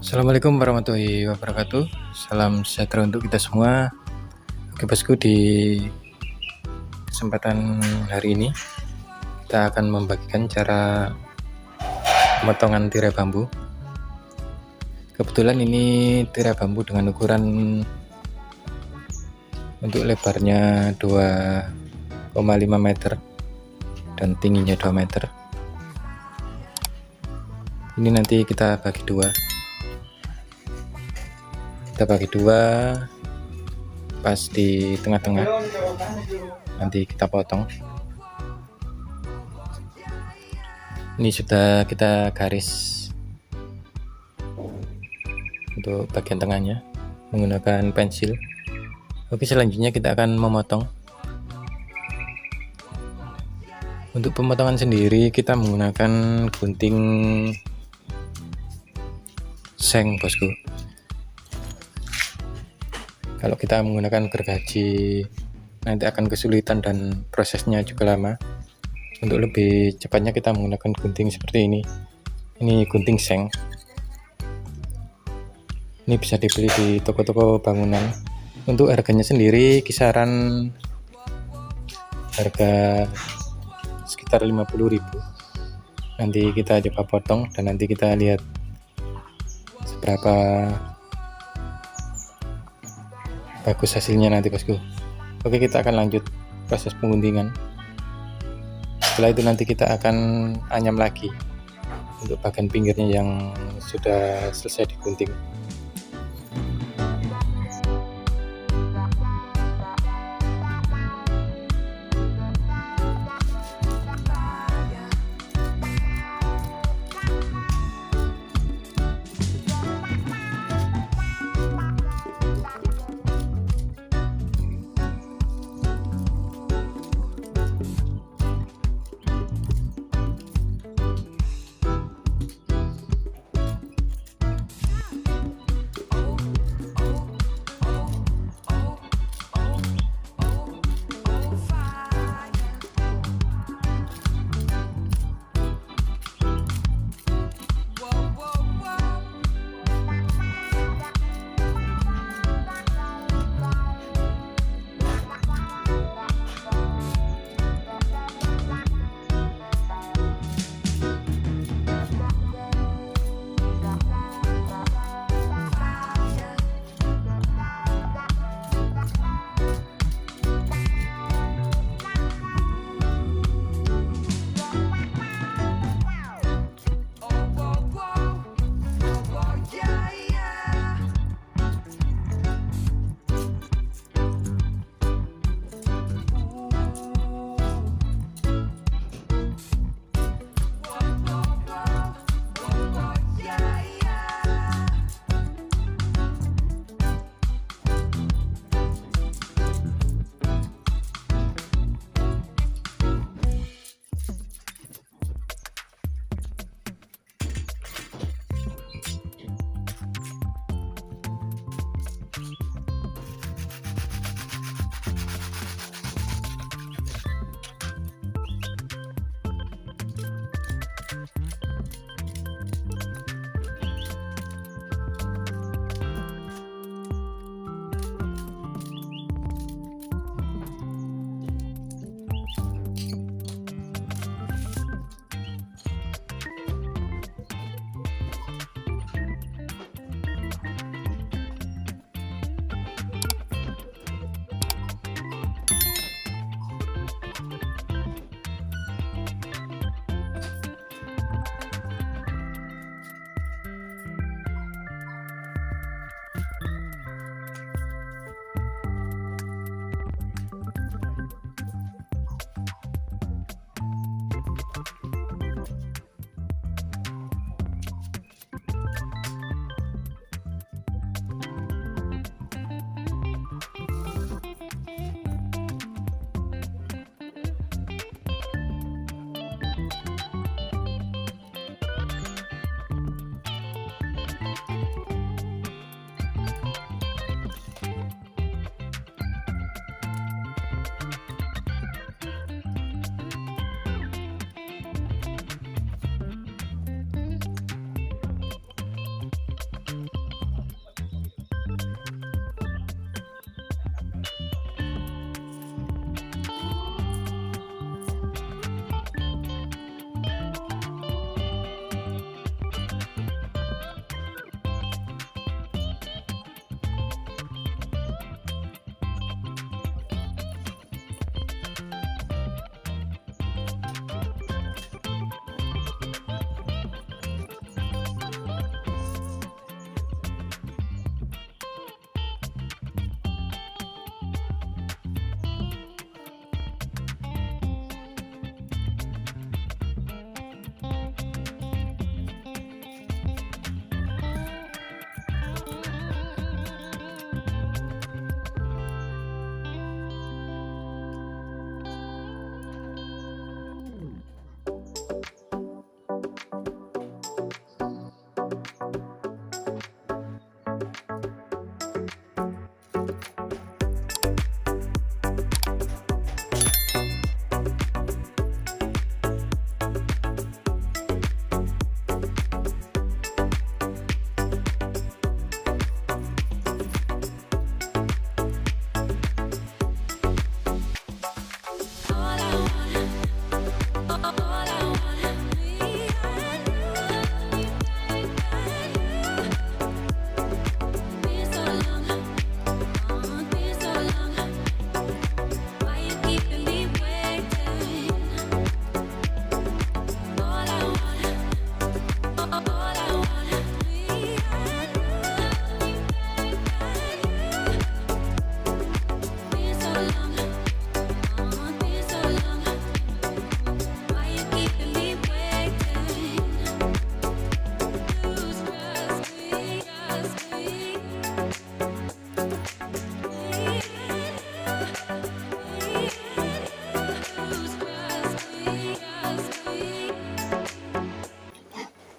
Assalamualaikum warahmatullahi wabarakatuh. Salam sejahtera untuk kita semua. Oke bosku di kesempatan hari ini kita akan membagikan cara pemotongan tirai bambu. Kebetulan ini tirai bambu dengan ukuran untuk lebarnya 2,5 meter dan tingginya 2 meter. Ini nanti kita bagi dua kita bagi dua. Pas di tengah-tengah. Nanti kita potong. Ini sudah kita garis untuk bagian tengahnya menggunakan pensil. Oke selanjutnya kita akan memotong. Untuk pemotongan sendiri kita menggunakan gunting seng bosku kalau kita menggunakan gergaji nanti akan kesulitan dan prosesnya juga lama. Untuk lebih cepatnya kita menggunakan gunting seperti ini. Ini gunting seng. Ini bisa dibeli di toko-toko bangunan. Untuk harganya sendiri kisaran harga sekitar 50.000 nanti kita coba potong dan nanti kita lihat seberapa bagus hasilnya nanti bosku. Oke kita akan lanjut proses pengguntingan. Setelah itu nanti kita akan anyam lagi untuk bagian pinggirnya yang sudah selesai digunting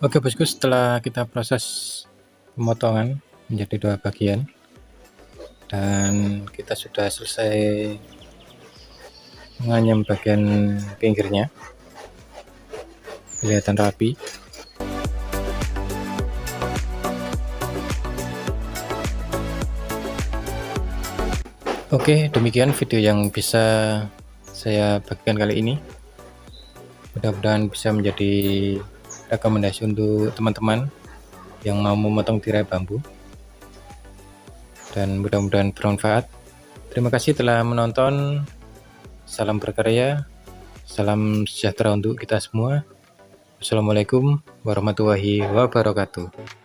Oke bosku, setelah kita proses pemotongan menjadi dua bagian dan kita sudah selesai menganyam bagian pinggirnya kelihatan rapi. Oke demikian video yang bisa saya bagikan kali ini. Mudah-mudahan bisa menjadi rekomendasi untuk teman-teman yang mau memotong tirai bambu. Dan mudah-mudahan bermanfaat. Terima kasih telah menonton. Salam berkarya. Salam sejahtera untuk kita semua. Assalamualaikum warahmatullahi wabarakatuh